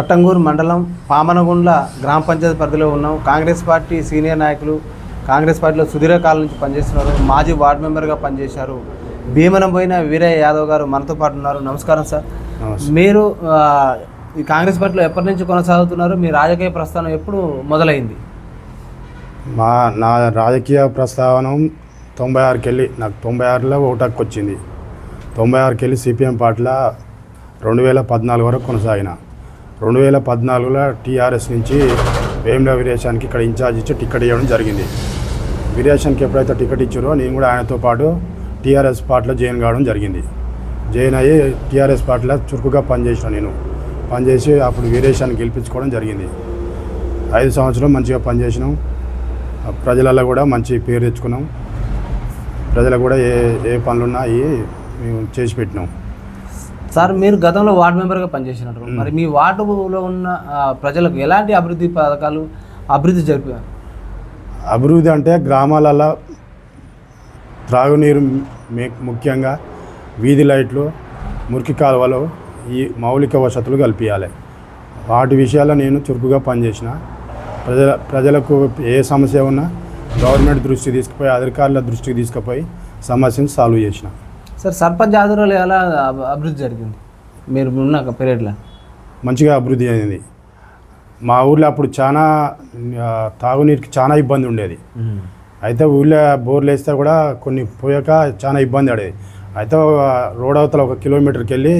కట్టంగూరు మండలం పామనగుండ్ల గ్రామ పంచాయతీ పరిధిలో ఉన్నాం. కాంగ్రెస్ పార్టీ సీనియర్ నాయకులు కాంగ్రెస్ పార్టీలో సుదీర్ఘకాలం నుంచి పనిచేస్తున్నారు. మాజీ వార్డు మెంబర్గా పనిచేశారు. భీమనం పోయిన వీరయ్య యాదవ్ గారు మనతో పాటు ఉన్నారు. నమస్కారం సార్. మీరు ఈ కాంగ్రెస్ పార్టీలో ఎప్పటి నుంచి కొనసాగుతున్నారు? మీ రాజకీయ ప్రస్థానం ఎప్పుడు మొదలైంది? మా నా రాజకీయ ప్రస్తావన తొంభై ఆరుకి వెళ్ళి నాకు తొంభై ఆరులో ఓటాకు వచ్చింది తొంభై ఆరుకి వెళ్ళి సిపిఎం పార్టీలో రెండు వేల పద్నాలుగు వరకు కొనసాగిన. రెండు వేల పద్నాలుగులో టీఆర్ఎస్ నుంచి వేముల వీరేశానికి ఇక్కడ ఇన్ఛార్జ్ ఇచ్చి టికెట్ ఇవ్వడం జరిగింది. వీరేశానికి ఎప్పుడైతే టికెట్ ఇచ్చారో నేను కూడా ఆయనతో పాటు టీఆర్ఎస్ పార్టీలో జాయిన్ కావడం జరిగింది. జాయిన్ అయ్యి టీఆర్ఎస్ పార్టీలో చురుకుగా పనిచేసిన నేను. పనిచేసి అప్పుడు వీరేశాన్ని గెలిపించుకోవడం జరిగింది. ఐదు సంవత్సరం మంచిగా పనిచేసినాం. ప్రజలలో కూడా మంచి పేరు తెచ్చుకున్నాం. ప్రజలకు కూడా ఏ ఏ పనులున్నా అవి మేము చేసి పెట్టినాం. సార్ మీరు గతంలో వార్డు మెంబర్గా పనిచేసినట్టు. మరి మీ వార్డులో ఉన్న ప్రజలకు ఎలాంటి అభివృద్ధి పథకాలు అభివృద్ధి జరిపారు అభివృద్ధి అంటే గ్రామాలలో త్రాగునీరు ముఖ్యంగా వీధి లైట్లు మురికి కాలువలు ఈ మౌలిక వసతులు కల్పించాలి వాటి విషయాల్లో నేను చురుకుగా పనిచేసిన. ప్రజల ప్రజలకు ఏ సమస్య ఉన్నా గవర్నమెంట్ దృష్టికి తీసుకుపోయి అధికారుల దృష్టికి తీసుకుపోయి సమస్యను సాల్వ్ చేసిన. సార్ సర్పంచ్ ఆధ్వర్యంలో ఎలా అభి- అభివృద్ధి జరిగింది? మీరు ఉన్న పీరియడ్లో మంచిగా అభివృద్ధి అయింది. మా ఊర్లో అప్పుడు చాలా తాగునీరుకి చాలా ఇబ్బంది ఉండేది. అయితే ఊళ్ళో బోర్లు వేస్తే కూడా కొన్ని పోయాక చాలా ఇబ్బంది పడేది అయితే రోడ్ అవతల ఒక కిలోమీటర్కి వెళ్ళి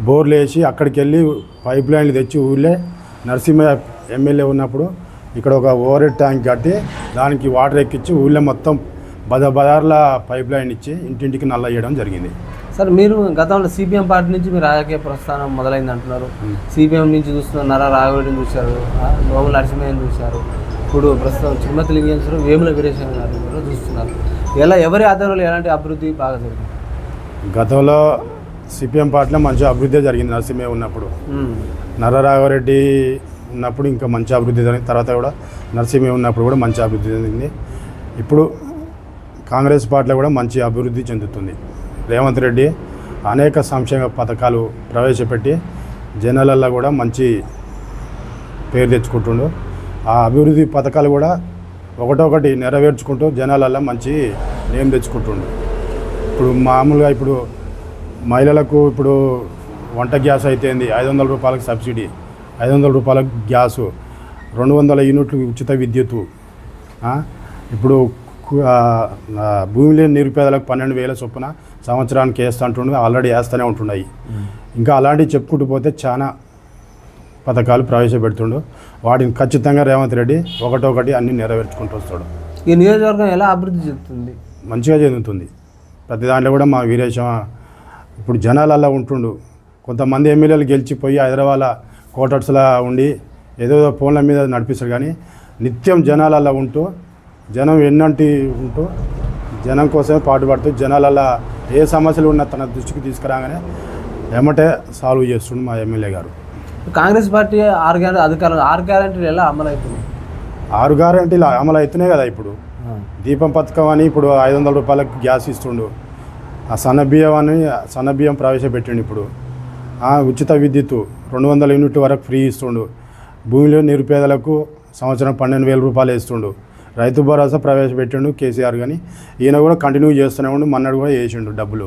బోర్లు వేసి అక్కడికి వెళ్ళి పైప్ లైన్లు తెచ్చి ఊళ్ళే నరసింహ ఎమ్మెల్యే ఉన్నప్పుడు ఇక్కడ ఒక ఓవర్ హెడ్ ట్యాంక్ కట్టి దానికి వాటర్ ఎక్కించి ఊళ్ళో మొత్తం బద బదార్ల పైప్ లైన్ ఇచ్చి ఇంటింటికి నల్ల వేయడం జరిగింది. సార్ మీరు గతంలో సిపిఎం పార్టీ నుంచి మీ రాజకీయ ప్రస్థానం మొదలైంది అంటున్నారు సిపిఎం నుంచి చూస్తున్న నర రాఘవరెడ్డిని చూశారు ఆ, నోముల నరసింహయ్యని చూశారు ఇప్పుడు ప్రస్తుతం చిమ్మతి లింగేశ్వరం వేముల వీరేశ్వర గారిని కూడా చూస్తున్నారు. ఎలా ఎవరి ఆధ్వర్యంలో ఎలాంటి అభివృద్ధి బాగా జరిగింది? గతంలో సిపిఎం పార్టీలో మంచి అభివృద్ధి జరిగింది నరసింహ ఉన్నప్పుడు. నరరాఘవరెడ్డి ఉన్నప్పుడు ఇంకా మంచి అభివృద్ధి జరిగింది. తర్వాత కూడా నరసింహ ఉన్నప్పుడు కూడా మంచి అభివృద్ధి చెందింది ఇప్పుడు కాంగ్రెస్ పార్టీలో కూడా మంచి అభివృద్ధి చెందుతుంది. రేవంత్ రెడ్డి అనేక సంక్షేమ పథకాలు ప్రవేశపెట్టి జనాలల్లో కూడా మంచి పేరు తెచ్చుకుంటుండు. ఆ అభివృద్ధి పథకాలు కూడా ఒకటొకటి నెరవేర్చుకుంటూ జనాలల్లో మంచి నేమ్ తెచ్చుకుంటుండు. ఇప్పుడు మామూలుగా ఇప్పుడు మహిళలకు ఇప్పుడు వంట గ్యాస్ అయితేంది ఐదు వందల రూపాయలకు సబ్సిడీ ఐదు వందల రూపాయలకు గ్యాసు రెండు వందల యూనిట్లు ఉచిత విద్యుత్తు ఇప్పుడు భూమి లేని నిరుపేదలకు పన్నెండు వేల చొప్పున సంవత్సరానికి వేస్తా అంటుండే ఆల్రెడీ వేస్తూనే ఉంటున్నాయి ఇంకా అలాంటివి చెప్పుకుంటూ పోతే చాలా పథకాలు ప్రవేశపెడుతుండు. వాటిని ఖచ్చితంగా రేవంత్ రెడ్డి ఒకటొకటి అన్ని నెరవేర్చుకుంటూ వస్తాడు. ఈ నియోజకవర్గం ఎలా అభివృద్ధి చెందుతుంది? మంచిగా చెందుతుంది. ప్రతి దాంట్లో కూడా మా వీరేశం ఇప్పుడు జనాలల్లో ఉంటుండు. కొంతమంది ఎమ్మెల్యేలు గెలిచిపోయి హైదరాబాద్ క్వార్టర్స్లో ఉండి ఏదో ఫోన్ల మీద నడిపిస్తారు కానీ నిత్యం జనాలల్లో ఉంటూ జనం ఎన్నంటి ఉంటూ జనం కోసమే పాటుపడుతూ జనాలల్లో ఏ సమస్యలు ఉన్నా తన దృష్టికి తీసుకురాగానే ఎమ్మటే సాల్వ్ చేస్తుండు మా ఎమ్మెల్యే గారు. కాంగ్రెస్ పార్టీ ఆరు గ్యారెంటీ అధికారులు ఆరు గ్యారెంటీలు ఎలా అమలు అవుతుంది ఆరు గ్యారెంటీలు అమలు అవుతున్నాయి కదా ఇప్పుడు. దీపం పథకం అని ఇప్పుడు ఐదు వందల రూపాయలకు గ్యాస్ ఇస్తుండు. ఆ సన్న బియ్యం అని సన్న బియ్యం ప్రవేశపెట్టిండు ఇప్పుడు. ఆ ఉచిత విద్యుత్తు రెండు వందల యూనిట్ల వరకు ఫ్రీ ఇస్తుండు. భూమిలో నిరుపేదలకు సంవత్సరం పన్నెండు వేల రూపాయలు ఇస్తుండు రైతు భరోసా ప్రవేశపెట్టిండు కేసీఆర్ కానీ ఈయన కూడా కంటిన్యూ చేస్తూనే ఉండు మన్నాడు కూడా వేసిండు డబ్బులు.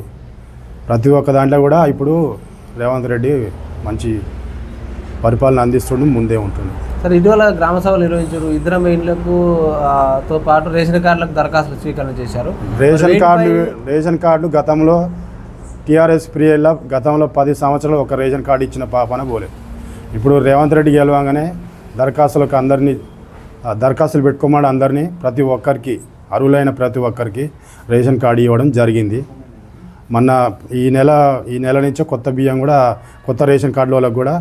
ప్రతి ఒక్క దాంట్లో కూడా ఇప్పుడు రేవంత్ రెడ్డి మంచి పరిపాలన అందిస్తుండు ముందే ఉంటుండు. సార్ ఇటీవల గ్రామ సభలు నిర్వహించారు. ఇద్దరు ఆ, తో పాటు రేషన్ కార్డులకు దరఖాస్తులు స్వీకరణ చేశారు. రేషన్ కార్డు రేషన్ కార్డు గతంలో టీఆర్ఎస్ పీరియడ్లో గతంలో పది సంవత్సరాలు ఒక రేషన్ కార్డు ఇచ్చిన పాపన పోలేదు ఇప్పుడు రేవంత్ రెడ్డి గెలవంగానే దరఖాస్తులకు అందరినీ దరఖాస్తులు పెట్టుకోమని అందరినీ ప్రతి ఒక్కరికి అర్హులైన ప్రతి ఒక్కరికి రేషన్ కార్డు ఇవ్వడం జరిగింది. మొన్న ఈ నెల ఈ నెల నుంచే కొత్త బియ్యం కూడా కొత్త రేషన్ కార్డు వాళ్ళకు కూడా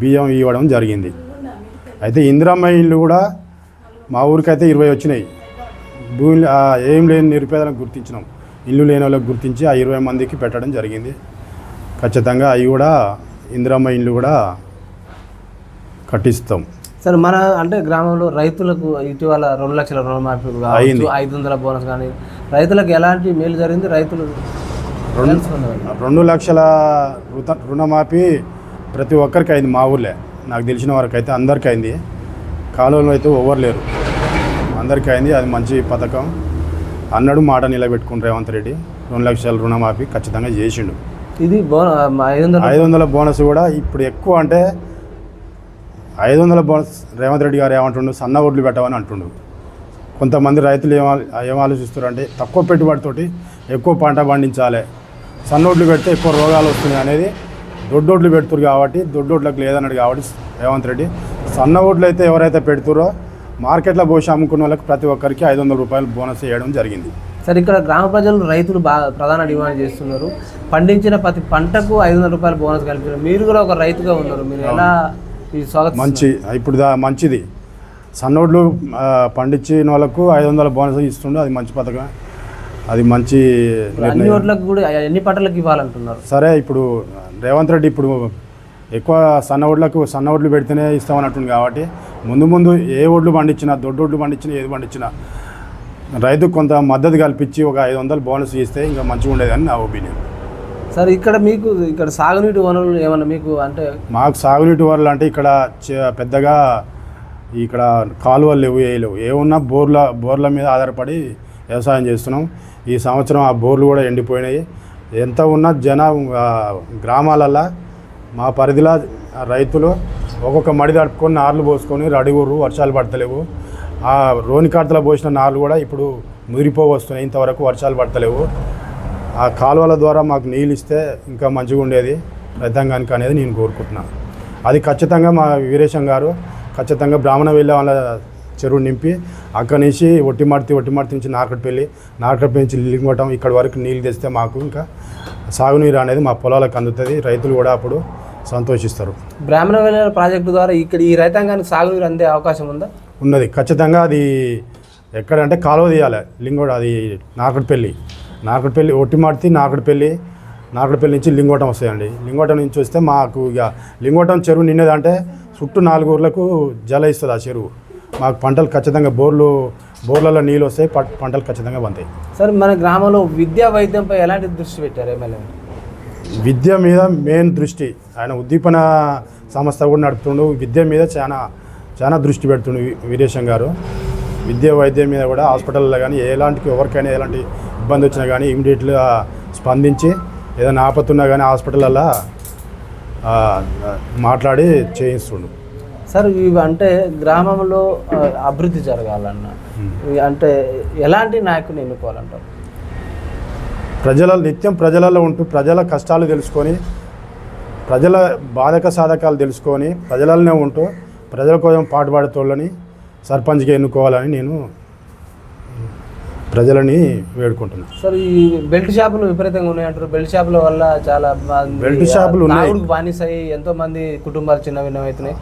బియ్యం ఇవ్వడం జరిగింది. అయితే ఇందిరమ్మ ఇల్లు కూడా మా ఊరికైతే ఇరవై వచ్చినాయి. భూమి ఏం లేని నిరుపేదలకు గుర్తించినాం. ఇల్లు లేని వాళ్ళకి గుర్తించి ఆ ఇరవై మందికి పెట్టడం జరిగింది. ఖచ్చితంగా అవి కూడా ఇందిరమ్మ ఇల్లు కూడా కట్టిస్తాం. సార్ మన అంటే గ్రామంలో రైతులకు ఇటీవల రెండు లక్షల రుణమాఫీ. కావచ్చు ఐదు వందల బోనస్ కానీ రైతులకు ఎలాంటి మేలు జరిగింది? రైతులు రెండు లక్షల రుణమాఫీ ప్రతి ఒక్కరికి అయింది మా ఊర్లే. నాకు తెలిసిన వరకు అయితే అందరికీ అయింది. కాలువలో అయితే ఎవరు లేరు అందరికీ అయింది. అది మంచి పథకం. అన్నాడు మాట నిలబెట్టుకుని రేవంత్ రెడ్డి. రెండు లక్షల రుణమాఫీ ఖచ్చితంగా చేసిండు. ఇది ఐదు వందల బోనస్ కూడా ఇప్పుడు ఎక్కువ అంటే ఐదు వందల బోనస్ రేవంత్ రెడ్డి గారు ఏమంటుండు? సన్న ఒడ్లు పెట్టమని అంటుండు. కొంతమంది రైతులు ఏం ఆలో- ఏం ఆలోచిస్తారు అంటే తక్కువ పెట్టుబడితోటి ఎక్కువ పంట పండించాలి. సన్నోడ్లు పెడితే ఎక్కువ రోగాలు వస్తున్నాయి అనేది దొడ్డోడ్లు పెడుతురు కాబట్టి దొడ్డోడ్లకు లేదన్నాడు కాబట్టి రేవంత్ రెడ్డి. సన్న ఓట్లు అయితే ఎవరైతే పెడుతురో మార్కెట్లో పోసి అమ్ముకున్న వాళ్ళకి ప్రతి ఒక్కరికి ఐదు వందల రూపాయలు బోనస్ వేయడం జరిగింది. సరే ఇక్కడ గ్రామ ప్రజలు రైతులు బాగా ప్రధాన డిమాండ్ చేస్తున్నారు. పండించిన ప్రతి పంటకు ఐదు వందల రూపాయలు బోనస్ కల్పించారు మీరు కూడా ఒక రైతుగా ఉన్నారు. మీరు ఎలా మంచి ఇప్పుడు దా మంచిది. సన్నోడ్లు పండించిన వాళ్ళకు ఐదు వందల బోనస్ ఇస్తుండే అది మంచి పథకం. అది మంచి అన్ని కూడా ఎన్ని పంటలకు ఇవ్వాలంటున్నారు? సరే ఇప్పుడు రేవంత్ రెడ్డి ఇప్పుడు ఎక్కువ సన్న ఓడ్లకు సన్న ఓడ్లు పెడితేనే ఇస్తామని అంటుంది కాబట్టి ముందు ముందు ఏ ఓడ్లు పండించినా దొడ్డోడ్లు పండించినా ఏది పండించినా రైతుకు కొంత మద్దతు కల్పించి ఒక ఐదు వందలు బోనస్ ఇస్తే ఇంకా మంచిగా ఉండేదని నా ఒపీనియన్. సార్ ఇక్కడ మీకు ఇక్కడ సాగునీటి వనరులు ఏమన్నా మీకు అంటే మాకు సాగునీటి వనరులు అంటే ఇక్కడ పెద్దగా ఇక్కడ కాలువలు లేవు ఏ లేవు. ఏమున్నా బోర్ల బోర్ల మీద ఆధారపడి వ్యవసాయం చేస్తున్నాం. ఈ సంవత్సరం ఆ బోర్లు కూడా ఎండిపోయినాయి. ఎంత ఉన్నా జన గ్రామాలల్లో మా పరిధిలో రైతులు ఒక్కొక్క మడి తడుపుకొని నార్లు పోసుకొని రడిగురు వర్షాలు పడతలేవు. ఆ రోనికార్తలో పోసిన నార్లు కూడా ఇప్పుడు ముదిరిపో వస్తున్నాయి ఇంతవరకు వర్షాలు పడతలేవు. ఆ కాలువల ద్వారా మాకు నీళ్ళు ఇస్తే ఇంకా మంచిగా ఉండేది రైతాంగానికి అనేది నేను కోరుకుంటున్నాను అది ఖచ్చితంగా మా వీరేశం గారు ఖచ్చితంగా బ్రాహ్మణ వెళ్ళే వాళ్ళ చెరువు నింపి అక్కడి నుంచి ఒట్టిమర్తి ఒట్టిమర్తి నుంచి నార్కట్పల్లి నార్కట్పల్లి నుంచి లింగవటం ఇక్కడ వరకు నీళ్ళు తెస్తే మాకు ఇంకా సాగునీరు అనేది మా పొలాలకు అందుతుంది. రైతులు కూడా అప్పుడు సంతోషిస్తారు. బ్రాహ్మణ వేల ప్రాజెక్టు ద్వారా ఇక్కడ ఈ రైతాంగానికి సాగునీరు అందే అవకాశం ఉందా? ఉన్నది. ఖచ్చితంగా అది ఎక్కడంటే కాలువ తీయాలి. లింగోడ అది నాకడపల్లి నాకడపల్లి ఒట్టిమార్తి నాకడపల్లి నాకడపల్లి నుంచి లింగోటం వస్తాయండి. లింగోటం నుంచి వస్తే మాకు ఇక లింగోటం చెరువు నిన్నదంటే చుట్టూ నాలుగు ఊర్లకు జల ఇస్తుంది ఆ చెరువు. మాకు పంటలు ఖచ్చితంగా బోర్లు బోర్లలో నీళ్ళు వస్తాయి పంటలు ఖచ్చితంగా పంతాయి సరే మన గ్రామంలో విద్యా వైద్యంపై ఎలాంటి దృష్టి పెట్టారు ఎమ్మెల్యే విద్య మీద మెయిన్ దృష్టి. ఆయన ఉద్దీపన సంస్థ కూడా నడుపుతుండు. విద్య మీద చాలా చాలా దృష్టి పెడుతుండు వీరేశం గారు. విద్య వైద్యం మీద కూడా హాస్పిటల్లో కానీ ఎలాంటి ఎవరికైనా ఎలాంటి ఇబ్బంది వచ్చినా కానీ ఇమీడియట్గా స్పందించి ఏదైనా ఆపత్తున్నా కానీ హాస్పిటల్లో మాట్లాడి చేయిస్తుండు. సార్ ఇవి అంటే గ్రామంలో అభివృద్ధి జరగాలన్న అంటే ఎలాంటి నాయకుని ఎన్నుకోవాలంటారు? ప్రజల నిత్యం ప్రజలలో ఉంటూ ప్రజల కష్టాలు తెలుసుకొని ప్రజల బాధక సాధకాలు తెలుసుకొని ప్రజలలోనే ఉంటూ ప్రజల కోసం పాటుపడేతోళ్ళని సర్పంచ్గా ఎన్నుకోవాలని నేను ప్రజలని వేడుకుంటున్నాను సార్ ఈ బెల్ట్ షాపులు విపరీతంగా ఉన్నాయంటారు. బెల్ట్ షాపుల వల్ల చాలా బెల్ట్ షాపులు ఉన్నాయి. బానిస అయ్యి ఎంతో మంది కుటుంబాలు చిన్న భిన్నమవుతున్నాయి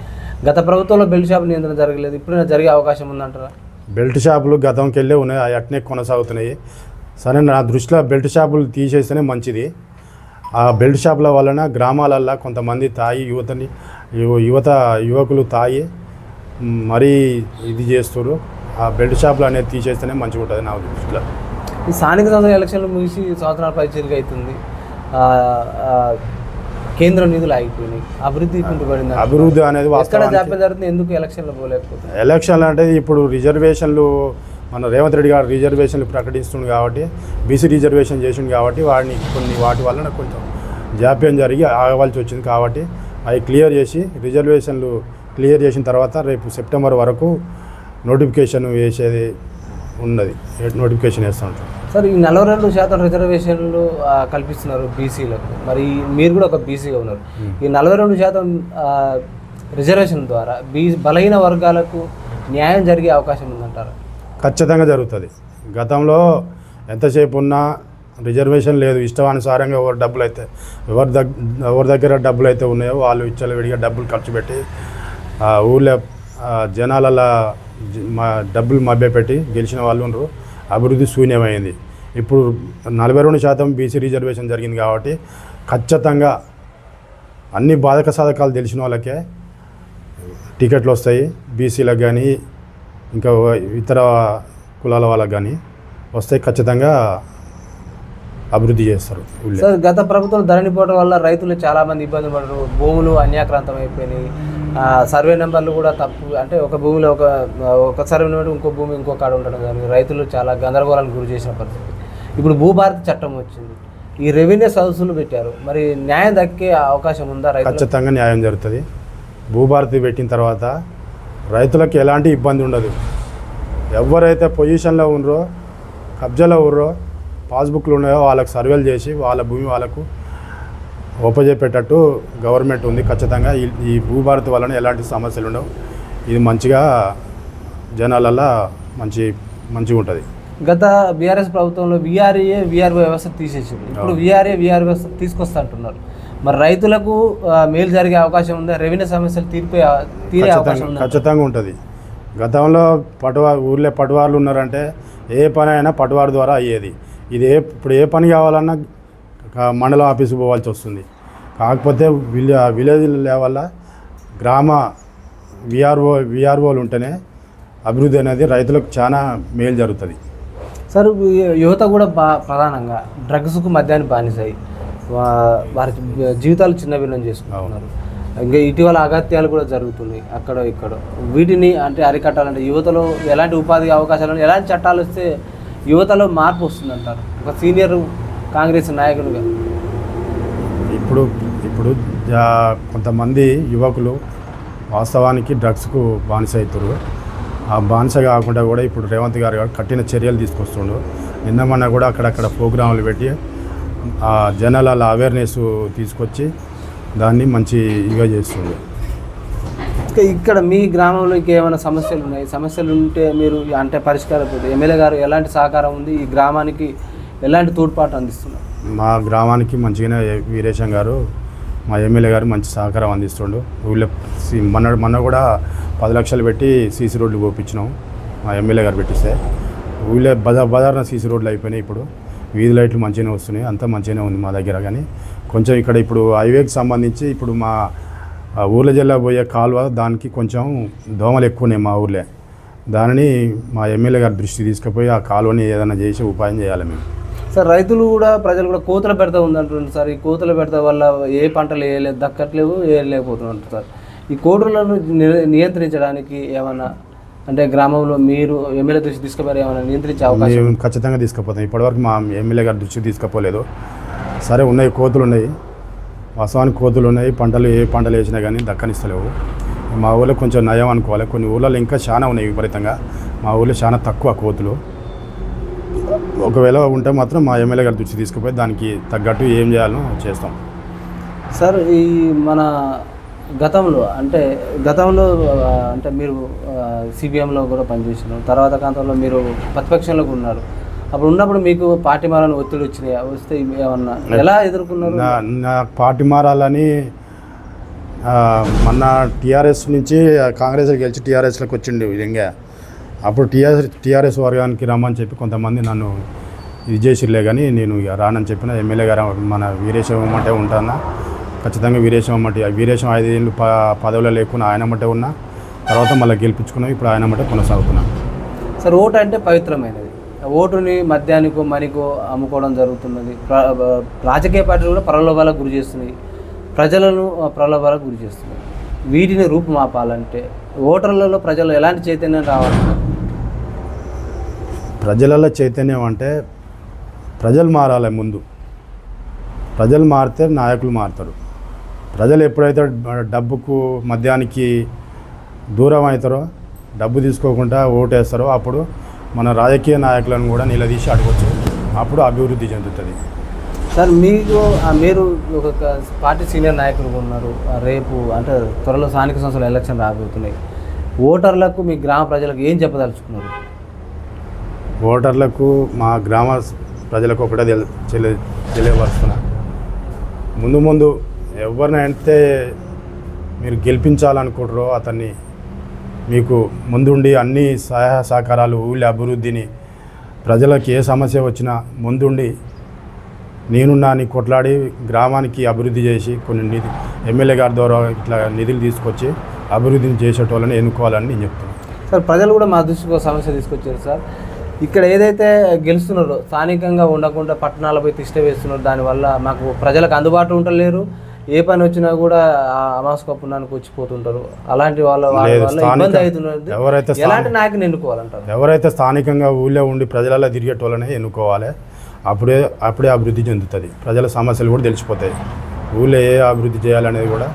గత ప్రభుత్వంలో బెల్ట్ షాప్ నియంత్రణ జరగలేదు. ఇప్పుడు జరిగే అవకాశం ఉందంటారా? బెల్ట్ షాపులు గతంకి వెళ్ళే ఉన్నాయి. అవి అట్నే కొనసాగుతున్నాయి. సరే నా దృష్టిలో బెల్ట్ షాపులు తీసేస్తేనే మంచిది. ఆ బెల్ట్ షాపుల వలన గ్రామాలల్లో కొంతమంది తాగి యువతని యువ- యువత యువకులు మ్, మరీ ఇది చేస్తారు ఆ బెల్ట్ షాపులు అనేది తీసేస్తేనే మంచిగా ఉంటుంది నా దృష్టిలో. ఈ స్థానిక సంస్థల ఎలక్షన్లు ముగిసి సంవత్సరాల పైచీలుగా అవుతుంది. కేంద్ర నిధులు ఆగిపోయినాయి. అభివృద్ధి కుంటుపడింది అభివృద్ధి అనేది ఎక్కడ వాస్తవానికి జాప్యం జరుగుతుంది? ఎందుకు ఎలక్షన్లు పోలేకపోతుంది ఎలక్షన్లు అంటే ఇప్పుడు రిజర్వేషన్లు మన రేవంత్ రెడ్డి గారు రిజర్వేషన్లు ప్రకటిస్తుండు కాబట్టి బీసీ రిజర్వేషన్ చేసిండు కాబట్టి వాడిని కొన్ని వాటి వలన కొంచెం జాప్యం జరిగి ఆగవలసి వచ్చింది కాబట్టి అవి క్లియర్ చేసి రిజర్వేషన్లు క్లియర్ చేసిన తర్వాత రేపు సెప్టెంబర్ వరకు నోటిఫికేషన్ వేసేది ఉన్నది. నోటిఫికేషన్ వేస్తూ ఉంటాం. సార్ ఈ నలభై రెండు శాతం రిజర్వేషన్లు కల్పిస్తున్నారు బీసీలకు. మరి మీరు కూడా ఒక బీసీగా ఉన్నారు. ఈ నలభై రెండు శాతం రిజర్వేషన్ ద్వారా బీ బలహీన వర్గాలకు న్యాయం జరిగే అవకాశం ఉందంటారు? ఖచ్చితంగా జరుగుతుంది. గతంలో ఎంతసేపు ఉన్నా రిజర్వేషన్ లేదు. ఇష్టానుసారంగా ఎవరు డబ్బులు అయితే ఎవరి దగ్గర ఎవరి దగ్గర డబ్బులు అయితే ఉన్నాయో వాళ్ళు విడిగా డబ్బులు ఖర్చు పెట్టి ఊళ్ళో జనాలలో మా డబ్బులు మభ్యపెట్టి గెలిచిన వాళ్ళు ఉన్నారు అభివృద్ధి శూన్యమైంది. ఇప్పుడు నలభై రెండు శాతం బీసీ రిజర్వేషన్ జరిగింది కాబట్టి ఖచ్చితంగా అన్ని బాధక సాధకాలు తెలిసిన వాళ్ళకే టికెట్లు వస్తాయి. బీసీలకు కానీ ఇంకా ఇతర కులాల వాళ్ళకి కానీ వస్తాయి ఖచ్చితంగా. అభివృద్ధి చేస్తారు సార్ గత ప్రభుత్వం ధరణి పోవడం వల్ల రైతులు చాలా మంది ఇబ్బంది పడరు. భూములు అన్యాక్రాంతం అయిపోయినాయి. సర్వే నెంబర్లు కూడా తప్పు అంటే ఒక భూమిలో ఒక ఒక సర్వే నెంబర్ ఇంకో భూమి ఇంకో కాడ ఉండడం జరిగింది. రైతులు చాలా గందరగోళానికి గురి చేసిన పరిస్థితి. ఇప్పుడు భూభారతి చట్టం వచ్చింది. ఈ రెవెన్యూ సదస్సులు పెట్టారు. మరి న్యాయం దక్కే అవకాశం ఉందా ఖచ్చితంగా న్యాయం జరుగుతుంది. భూభారతి పెట్టిన తర్వాత రైతులకు ఎలాంటి ఇబ్బంది ఉండదు. ఎవరైతే పొజిషన్లో ఉన్నారో కబ్జాలో ఉన్నారో పాస్బుక్లు ఉన్నాయో వాళ్ళకి సర్వేలు చేసి వాళ్ళ భూమి వాళ్ళకు ఒప్పజెప్పేటట్టు గవర్నమెంట్ ఉంది ఖచ్చితంగా. ఈ ఈ భూభారతి వలన ఎలాంటి సమస్యలు ఉండవు. ఇది మంచిగా జనాలల్లో మంచి మంచిగా ఉంటుంది. గత బీఆర్ఎస్ ప్రభుత్వంలో విఆర్ఏ విఆర్ వ్యవస్థ తీసేసింది ఇప్పుడు విఆర్ఏ విఆర్ వ్యవస్థ తీసుకొస్తా అంటున్నారు. మరి రైతులకు మేలు జరిగే అవకాశం ఉందా? రెవెన్యూ సమస్యలు తీర్పే తీరే అవకాశం ఖచ్చితంగా ఉంటుంది. గతంలో పటువా ఊర్లో పటువార్లు ఉన్నారంటే ఏ పని అయినా పటువారి ద్వారా అయ్యేది. ఇది ఏ ఇప్పుడు ఏ పని కావాలన్నా మండలం ఆఫీసు పోవాల్సి వస్తుంది. కాకపోతే విలే విలేజ్ లెవెల్ల గ్రామ విఆర్ఓ విఆర్ఓలు ఉంటేనే అభివృద్ధి అనేది రైతులకు చాలా మేలు జరుగుతుంది. సార్ యువత కూడా బా ప్రధానంగా డ్రగ్స్కు మద్యాన్ని బానిసాయి వారి జీవితాలు చిన్న భిన్నం చేసుకుంటున్నారు ఇంకా ఇటీవల అగత్యాలు కూడా జరుగుతున్నాయి అక్కడ ఇక్కడ. వీటిని అంటే అరికట్టాలంటే యువతలో ఎలాంటి ఉపాధి అవకాశాలు ఎలాంటి చట్టాలు వస్తే యువతలో మార్పు వస్తుందంటారు. ఒక సీనియర్ కాంగ్రెస్ నాయకులుగా ఇప్పుడు ఇప్పుడు కొంతమంది యువకులు వాస్తవానికి డ్రగ్స్కు బానిస అవుతారు ఆ బానిస కాకుండా కూడా ఇప్పుడు రేవంత్ గారు కఠిన చర్యలు తీసుకొస్తుండు. నిన్న మొన్న కూడా అక్కడక్కడ ప్రోగ్రాములు పెట్టి ఆ జనాల అవేర్నెస్ తీసుకొచ్చి దాన్ని మంచి ఇగా చేస్తుండు. ఇంకా ఇక్కడ మీ గ్రామంలో ఇంకేమైనా సమస్యలు ఉన్నాయి? సమస్యలు ఉంటే మీరు అంటే పరిష్కారం ఎమ్మెల్యే గారు ఎలాంటి సహకారం ఉంది? ఈ గ్రామానికి ఎలాంటి తోడ్పాటు అందిస్తున్నారు? మా గ్రామానికి మంచిగానే వీరేశం గారు మా ఎమ్మెల్యే గారు మంచి సహకారం అందిస్తుండు. ఊళ్ళో మొన్న మొన్న కూడా పది లక్షలు పెట్టి సీసీ రోడ్లు పోపించినాం మా ఎమ్మెల్యే గారు పెట్టిస్తే. ఊళ్ళో బజార్ బజార్న సీసీ రోడ్లు అయిపోయినాయి ఇప్పుడు. వీధి లైట్లు మంచిగానే వస్తున్నాయి అంతా మంచిగానే ఉంది మా దగ్గర. కానీ కొంచెం ఇక్కడ ఇప్పుడు హైవేకి సంబంధించి ఇప్పుడు మా ఊర్ల జిల్లా పోయే కాలువ దానికి కొంచెం దోమలు ఎక్కువ ఉన్నాయి మా ఊర్లో. దానిని మా ఎమ్మెల్యే గారి దృష్టి తీసుకుపోయి ఆ కాలువని ఏదైనా చేసి ఉపాయం చేయాలి మేము. సార్ రైతులు కూడా ప్రజలు కూడా కోతుల పెడతా ఉందంటున్నారు సార్. ఈ కోతుల పెడతా వల్ల ఏ పంటలు వేయలేదు దక్కట్లేవు వేయలేకపోతున్నారు సార్. ఈ కోతులను ని- నియంత్రించడానికి ఏమన్నా అంటే గ్రామంలో మీరు ఎమ్మెల్యే దృష్టి తీసుకుపోయారు ఏమైనా నియంత్రించే అవకాశం ఖచ్చితంగా తీసుకుపోతాం. ఇప్పటివరకు మా ఎమ్మెల్యే గారి దృష్టికి తీసుకుపోలేదు. సరే ఉన్నాయి కోతులు ఉన్నాయి. వాస్తవానికి కోతులు ఉన్నాయి. పంటలు ఏ పంటలు వేసినా కానీ దక్కనిస్తలేవు. మా ఊళ్ళో కొంచెం నయం అనుకోవాలి. కొన్ని ఊళ్ళలో ఇంకా చాలా ఉన్నాయి విపరీతంగా. మా ఊళ్ళో చాలా తక్కువ కోతులు. ఒకవేళ ఉంటే మాత్రం మా ఎమ్మెల్యే గారి దృష్టి తీసుకుపోయి దానికి తగ్గట్టు ఏం చేయాలో చేస్తాం. సార్ ఈ మన గతంలో అంటే గతంలో అంటే మీరు సిపిఎంలో కూడా పనిచేసినారు. తర్వాత కాంతంలో మీరు ప్రతిపక్షంలో కూడా ఉన్నారు. అప్పుడు ఉన్నప్పుడు మీకు పార్టీ మారని ఒత్తిడి వచ్చినాయి? వస్తే ఏమన్నా ఎలా ఎదుర్కొన్నారు? నా నా పార్టీ మారాలని ఆ, మొన్న టీఆర్ఎస్ నుంచి కాంగ్రెస్ గెలిచి టీఆర్ఎస్లోకి వచ్చిండు విధంగా అప్పుడు టీఆర్ఎస్ టీఆర్ఎస్ వర్గానికి రమ్మని చెప్పి కొంతమంది నన్ను ఇది చేసిర్లే కానీ నేను ఇక రానని చెప్పిన ఎమ్మెల్యే గారు మన వీరేశం అంటే ఉంటానా? ఖచ్చితంగా వీరేశం అమ్మటి వీరేశం ఐదేళ్ళు ప పదవిలో లేకుండా ఆయన అమ్మటే ఉన్నా. తర్వాత మళ్ళీ గెలిపించుకున్నాం. ఇప్పుడు ఆయన అమ్మటే కొనసాగుతున్నాం. సార్ ఓటు అంటే పవిత్రమైనది. ఓటుని మద్యానికో మనికో అమ్ముకోవడం జరుగుతున్నది. రాజకీయ పార్టీలు కూడా ప్రలోభాలకు గురి చేస్తున్నాయి. ప్రజలను ప్రలోభాలకు గురి చేస్తున్నాయి. వీటిని రూపుమాపాలంటే ఓటర్లలో ప్రజలు ఎలాంటి చైతన్యం రావాలి? ప్రజలలో చైతన్యం అంటే ప్రజలు మారాలి ముందు. ప్రజలు మారితే నాయకులు మారుతారు. ప్రజలు ఎప్పుడైతే డబ్బుకు మద్యానికి దూరం అవుతారో డబ్బు తీసుకోకుండా ఓటేస్తారో అప్పుడు మన రాజకీయ నాయకులను కూడా నిలదీసి అడగచ్చు అప్పుడు అభివృద్ధి చెందుతుంది. సార్ మీకు మీరు ఒక పార్టీ సీనియర్ నాయకులు ఉన్నారు. రేపు అంటే త్వరలో స్థానిక సంస్థల ఎలక్షన్ రాబోతున్నాయి. ఓటర్లకు మీ గ్రామ ప్రజలకు ఏం చెప్పదలుచుకున్నారు? ఓటర్లకు మా గ్రామ ప్రజలకు ఒకటే తెలి తెలియ తెలియపరుస్తున్నా. ముందు ముందు ఎవరినైతే మీరు గెలిపించాలనుకుంటారో అతన్ని మీకు ముందుండి అన్ని సహాయ సహకారాలు ఊళ్ళ అభివృద్ధిని ప్రజలకు ఏ సమస్య వచ్చినా ముందుండి నేనున్నా అని కొట్లాడి గ్రామానికి అభివృద్ధి చేసి కొన్ని నిధి ఎమ్మెల్యే గారి ద్వారా ఇట్లా నిధులు తీసుకొచ్చి అభివృద్ధిని చేసేటోళ్ళని ఎన్నుకోవాలని నేను చెప్తున్నాను సార్ ప్రజలు కూడా మా దృష్టికి ఒక సమస్య తీసుకొచ్చారు సార్. ఇక్కడ ఏదైతే గెలుస్తున్నారో స్థానికంగా ఉండకుండా పట్టణాలపై తిష్ట వేస్తున్నారు దానివల్ల మాకు ప్రజలకు అందుబాటు ఉండలేరు. ఏ పని వచ్చినా కూడా అమాస్ కప్పున్నానికి వచ్చిపోతుంటారు అలాంటి వాళ్ళ ఇబ్బంది ఎవరైతే ఎలాంటి నాయకుని ఎన్నుకోవాలంటారు? ఎవరైతే స్థానికంగా ఊళ్ళో ఉండి ప్రజలలో తిరిగేటోళ్ళనే ఎన్నుకోవాలి. అప్పుడే అప్పుడే అభివృద్ధి చెందుతుంది. ప్రజల సమస్యలు కూడా తెలిసిపోతాయి. ఊళ్ళో ఏ అభివృద్ధి చేయాలనేది కూడా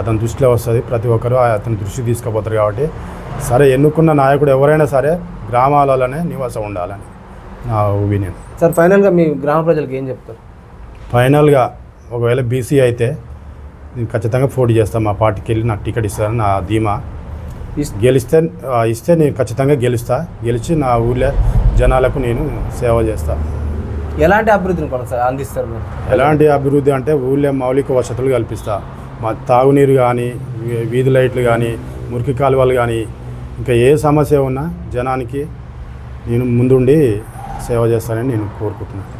అతని దృష్టిలో వస్తుంది. ప్రతి ఒక్కరూ అతని దృష్టి తీసుకుపోతారు కాబట్టి సరే ఎన్నుకున్న నాయకుడు ఎవరైనా సరే గ్రామాలలోనే నివాసం ఉండాలని నా ఒపీనియన్. సార్ ఫైనల్గా మీ గ్రామ ప్రజలకు ఏం చెప్తారు? ఫైనల్గా ఒకవేళ బీసీ అయితే నేను ఖచ్చితంగా పోటీ చేస్తాను. మా పార్టీకి వెళ్ళి నాకు టికెట్ ఇస్తారని నా ధీమా. గెలిస్తే ఇస్తే నేను ఖచ్చితంగా గెలుస్తా. గెలిచి నా ఊళ్ళో జనాలకు నేను సేవ చేస్తా. ఎలాంటి అభివృద్ధిని కొనసాగ అందిస్తారు మీరు? ఎలాంటి అభివృద్ధి అంటే ఊళ్ళో మౌలిక వసతులు కల్పిస్తా. మా తాగునీరు కానీ వీధి లైట్లు కానీ మురికి కాలువలు కానీ ఇంకా ఏ సమస్య ఉన్నా జనానికి నేను ముందుండి సేవ చేస్తానని నేను కోరుకుంటున్నాను